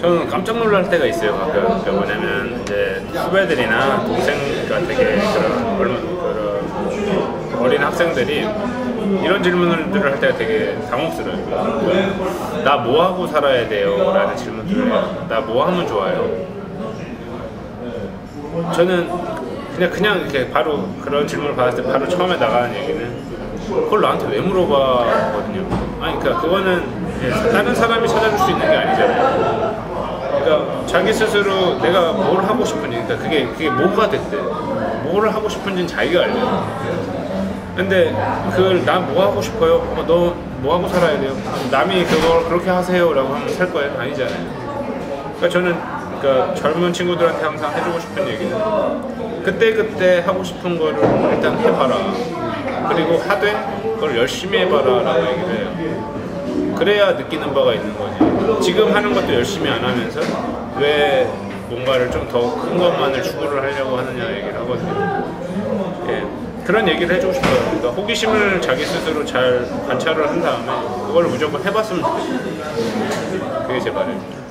저는 깜짝 놀랄 때가 있어요 가끔 그러니까 뭐냐면 이제 후배들이나 동생과 되게 그런 얼마 그런 어린 학생들이 이런 질문들을 할 때가 되게 당혹스러워요 나 뭐 하고 살아야 돼요? 라는 질문들을 해요 나 뭐 하면 좋아요? 저는 그냥 그냥 이렇게 바로 그런 질문을 받았을 때 바로 처음에 나가는 얘기는 그걸 나한테 왜 물어봐 거든요. 아니 그러니까 그거는 다른 사람이 찾아줄 수 있는 게 아니잖아요. 그러니까 자기 스스로 내가 뭘 하고 싶은지, 그러니까 그게 그게 뭐가 됐대, 뭘 하고 싶은지는 자기가 알잖아. 근데 그걸 난 뭐 하고 싶어요? 어, 너뭐 하고 살아야 돼요? 남이 그걸 그렇게 하세요 라고 하면 살 거예요? 아니잖아요. 그러니까 저는 그러니까 젊은 친구들한테 항상 해주고 싶은 얘기는 그때 그때 하고 싶은 거를 일단 해봐라. 그리고 하되 그걸 열심히 해봐라 라고 얘기를 해요. 그래야 느끼는 바가 있는 거지. 지금 하는 것도 열심히 안 하면서 왜 뭔가를 좀 더 큰 것만을 추구를 하려고 하느냐 얘기를 하거든요. 예, 그런 얘기를 해주고 싶어요. 그러니까 호기심을 자기 스스로 잘 관찰을 한 다음에 그걸 무조건 해봤으면 좋겠어요. 그게 제 바람입니다.